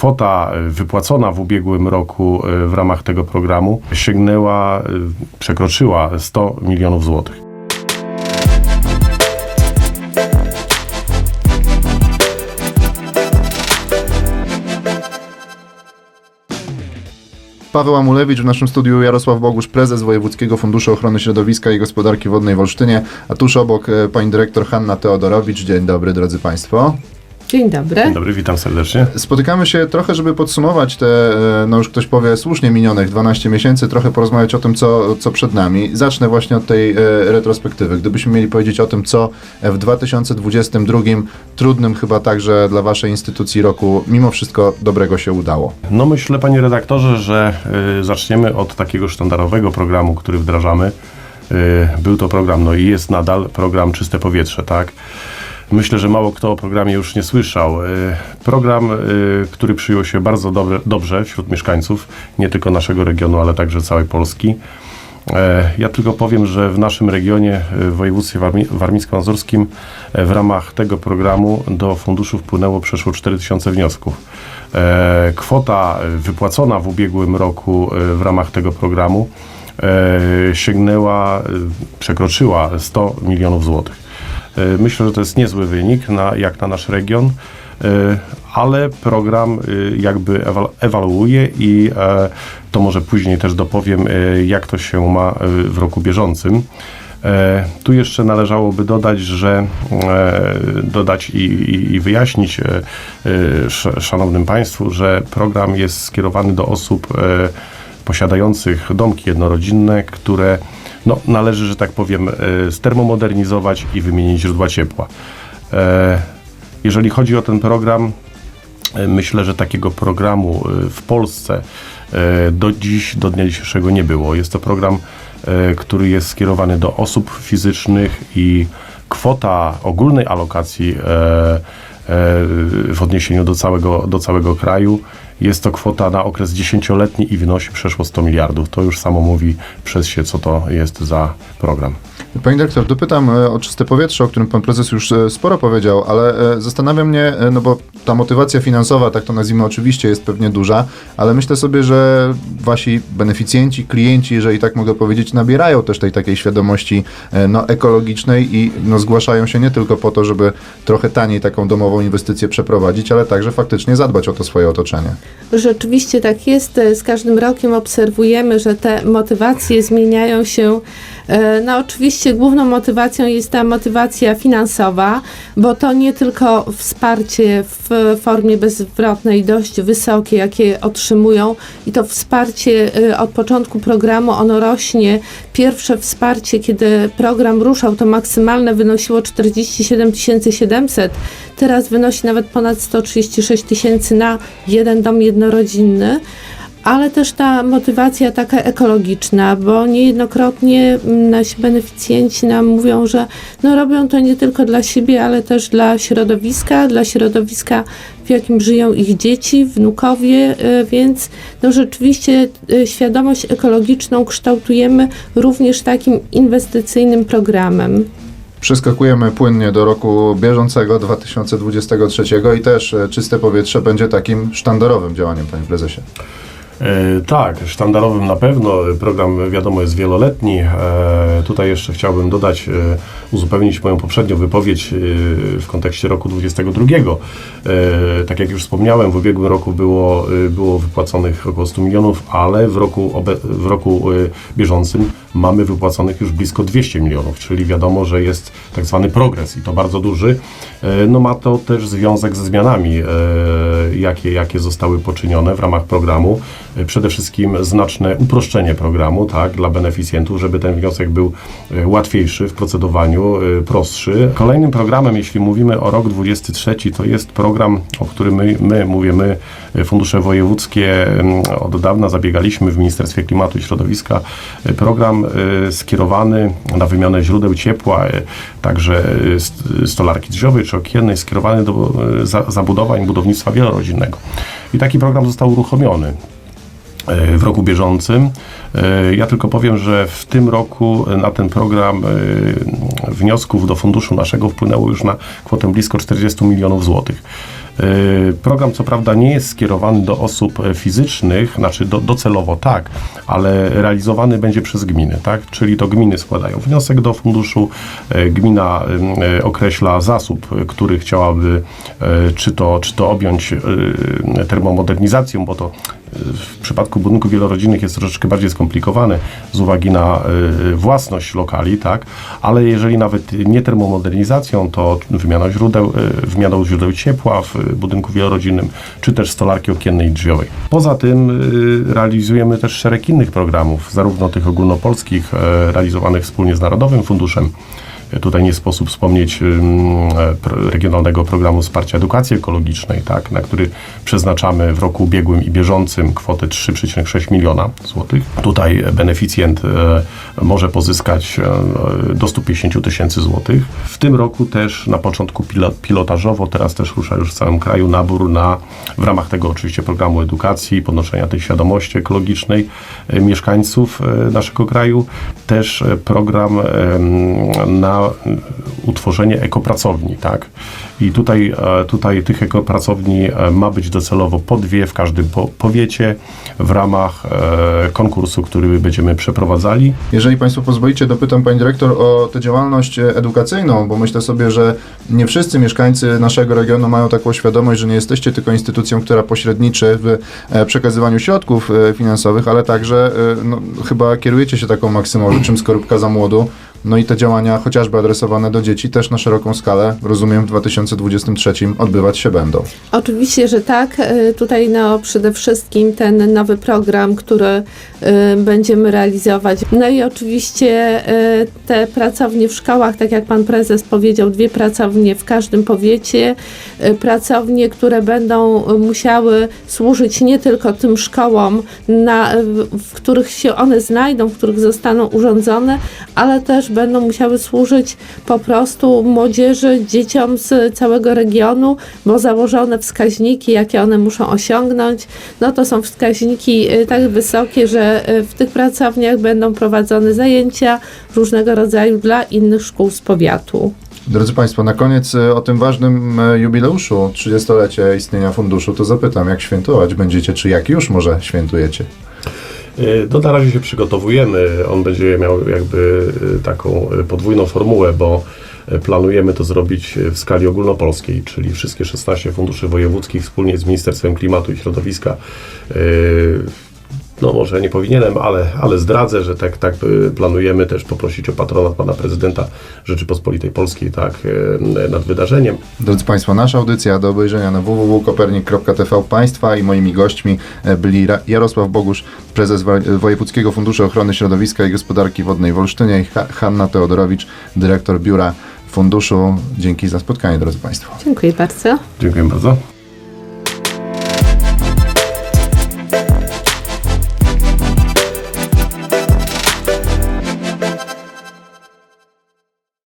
Kwota e, wypłacona w ubiegłym roku e, w ramach tego programu sięgnęła, e, przekroczyła 100 milionów złotych. Paweł Amulewicz w naszym studiu, Jarosław Bogusz, prezes Wojewódzkiego Funduszu Ochrony Środowiska i Gospodarki Wodnej w Olsztynie, a tuż obok e, pani dyrektor Hanna Teodorowicz. Dzień dobry, drodzy Państwo. Dzień dobry. Dzień dobry, witam serdecznie. Spotykamy się trochę, żeby podsumować te, e, no już ktoś powie, słusznie minionych 12 miesięcy, trochę porozmawiać o tym, co, co przed nami. Zacznę właśnie od tej e, retrospektywy. Gdybyśmy mieli powiedzieć o tym, co w 2022, trudnym chyba także dla Waszej instytucji roku, mimo wszystko dobrego się udało. No myślę, panie redaktorze, że y, zaczniemy od takiego sztandarowego programu, który wdrażamy. Y, był to program, no i jest nadal program Czyste Powietrze, tak? Myślę, że mało kto o programie już nie słyszał. Y, program, y, który przyjął się bardzo dobre, dobrze wśród mieszkańców, nie tylko naszego regionu, ale także całej Polski. E, Ja tylko powiem, że w naszym regionie, e, w województwie warmi- warmińsko-mazurskim, e, w ramach tego programu do funduszu wpłynęło przeszło 4000 wniosków. E, Kwota wypłacona w ubiegłym roku w ramach tego programu sięgnęła, przekroczyła 100 milionów złotych. E, Myślę, że to jest niezły wynik na, jak na nasz region, e, ale program e, jakby ewal- ewaluuje i to może później też dopowiem, jak to się ma w roku bieżącym. Tu jeszcze należałoby dodać, że dodać i, i, i wyjaśnić sz- szanownym Państwu, że program jest skierowany do osób posiadających domki jednorodzinne, które no, należy, że tak powiem, e, stermomodernizować i wymienić źródła ciepła. E, Jeżeli chodzi o ten program, e, myślę, że takiego programu e, w Polsce e, do dziś, do dnia dzisiejszego nie było. Jest to program, e, który jest skierowany do osób fizycznych i kwota ogólnej alokacji e, e, w odniesieniu do całego, do całego kraju jest to kwota na okres dziesięcioletni i wynosi przeszło 100 miliardów. To już samo mówi przez się, co to jest za program. Pani dyrektor, dopytam e, o czyste powietrze, o którym pan prezes już e, sporo powiedział, ale e, zastanawia mnie, no bo ta motywacja finansowa, tak to nazwijmy, oczywiście jest pewnie duża, ale myślę sobie, że wasi beneficjenci, klienci, jeżeli tak mogę powiedzieć, nabierają też tej takiej świadomości no, ekologicznej i no, zgłaszają się nie tylko po to, żeby trochę taniej taką domową inwestycję przeprowadzić, ale także faktycznie zadbać o to swoje otoczenie. Rzeczywiście tak jest. Z każdym rokiem obserwujemy, że te motywacje zmieniają się. E, No oczywiście główną motywacją jest ta motywacja finansowa, bo to nie tylko wsparcie w formie bezzwrotnej dość wysokie, jakie otrzymują i to wsparcie e, od początku programu ono rośnie. Pierwsze wsparcie, kiedy program ruszał, to maksymalne wynosiło 47 700, teraz wynosi nawet ponad 136 tysięcy na jeden dom jednorodzinny ale też ta motywacja taka ekologiczna, bo niejednokrotnie mm, nasi beneficjenci nam mówią, że no robią to nie tylko dla siebie, ale też dla środowiska, dla środowiska, w jakim żyją ich dzieci, wnukowie, y, więc no rzeczywiście y, świadomość ekologiczną kształtujemy również takim inwestycyjnym programem. Przeskakujemy płynnie do roku bieżącego, 2023 i też e, czyste powietrze będzie takim sztandarowym działaniem, panie prezesie. E, Tak, sztandarowym na pewno. Program wiadomo jest wieloletni. E, Tutaj jeszcze chciałbym dodać, e, uzupełnić moją poprzednią wypowiedź w kontekście roku 2022. E, Tak jak już wspomniałem, w ubiegłym roku było, było wypłaconych około 100 milionów, ale w roku, w roku bieżącym mamy wypłaconych już blisko 200 milionów, czyli wiadomo, że jest tak zwany progres i to bardzo duży. E, No ma to też związek ze zmianami, e, jakie, jakie zostały poczynione w ramach programu. E, Przede wszystkim znaczne uproszczenie programu tak, dla beneficjentów, żeby ten wniosek był łatwiejszy w procedowaniu, prostszy. Kolejnym programem, jeśli mówimy o rok 23, to jest program, o którym my, my mówię my, e, fundusze wojewódzkie, m, od dawna zabiegaliśmy w Ministerstwie Klimatu i Środowiska. E, E, skierowany na wymianę źródeł ciepła, e, także st- stolarki drzwiowej czy okiennej, skierowany do za- zabudowań budownictwa wielorodzinnego. I taki program został uruchomiony. E, w roku bieżącym. E, Ja tylko powiem, że w tym roku na ten program e, wniosków do funduszu naszego wpłynęło już na kwotę blisko 40 milionów złotych. Program co prawda nie jest skierowany do osób fizycznych, znaczy do, docelowo tak, ale realizowany będzie przez gminy, tak? Czyli to gminy składają wniosek do funduszu, gmina określa zasób, który chciałaby czy to, czy to objąć termomodernizacją, bo to w przypadku budynków wielorodzinnych jest troszeczkę bardziej skomplikowane z uwagi na e, własność lokali, tak? Ale jeżeli nawet nie termomodernizacją, to wymianą źródeł, e, wymianą źródeł ciepła w budynku wielorodzinnym, czy też stolarki okiennej i drzwiowej. Poza tym e, realizujemy też szereg innych programów, zarówno tych ogólnopolskich, realizowanych wspólnie z Narodowym Funduszem, Tutaj nie sposób wspomnieć e, regionalnego programu wsparcia edukacji ekologicznej, tak, na który przeznaczamy w roku ubiegłym i bieżącym kwotę 3,6 miliona złotych. Tutaj beneficjent e, może pozyskać e, do 150 tysięcy złotych. W tym roku też na początku pilo- pilotażowo, teraz też rusza już w całym kraju nabór na, w ramach tego oczywiście programu edukacji, podnoszenia tej świadomości ekologicznej mieszkańców naszego kraju, też program em, utworzenie ekopracowni, tak? I tutaj, e, tutaj tych ekopracowni e, ma być docelowo po dwie w każdym po, powiecie w ramach e, konkursu, który będziemy przeprowadzali. Jeżeli Państwo pozwolicie, dopytam Pani Dyrektor o tę działalność edukacyjną, bo myślę sobie, że nie wszyscy mieszkańcy naszego regionu mają taką świadomość, że nie jesteście tylko instytucją, która pośredniczy w przekazywaniu środków finansowych, ale także no, chyba kierujecie się taką maksymą, że czym skorupka za młodu. No i te działania, chociażby adresowane do dzieci, też na szeroką skalę, rozumiem, w 2023 odbywać się będą. Oczywiście, że tak. Y, Tutaj no, przede wszystkim ten nowy program, który y, będziemy realizować. No i oczywiście y, te pracownie w szkołach, tak jak pan prezes powiedział, dwie pracownie w każdym powiecie. Pracownie, które będą musiały służyć nie tylko tym szkołom, na, w których się one znajdą, w których zostaną urządzone, ale też będą musiały służyć po prostu młodzieży, dzieciom z całego regionu, bo założone wskaźniki, jakie one muszą osiągnąć, no to są wskaźniki y, tak wysokie, że y, w tych pracowniach będą prowadzone zajęcia różnego rodzaju dla innych szkół z powiatu. Drodzy Państwo, na koniec e, o tym ważnym jubileuszu 30-lecia istnienia funduszu, to zapytam, jak świętować będziecie, czy jak już może świętujecie? To na razie się przygotowujemy. On będzie miał jakby y, taką y, podwójną formułę, bo planujemy to zrobić w skali ogólnopolskiej, czyli wszystkie 16 funduszy wojewódzkich wspólnie z Ministerstwem Klimatu i Środowiska. No może nie powinienem, ale, ale zdradzę, że tak, tak y, planujemy też poprosić o patronat pana prezydenta Rzeczypospolitej Polskiej tak, y, nad wydarzeniem. Drodzy Państwo, nasza audycja do obejrzenia na www.kopernik.tv Państwa i moimi gośćmi e, byli Jarosław Bogusz, prezes Wojewódzkiego Funduszu Ochrony Środowiska i Gospodarki Wodnej w Olsztynie i Ha- Hanna Teodorowicz, dyrektor Biura Funduszu. Dzięki za spotkanie, drodzy Państwo. Dziękuję bardzo. Dziękuję bardzo.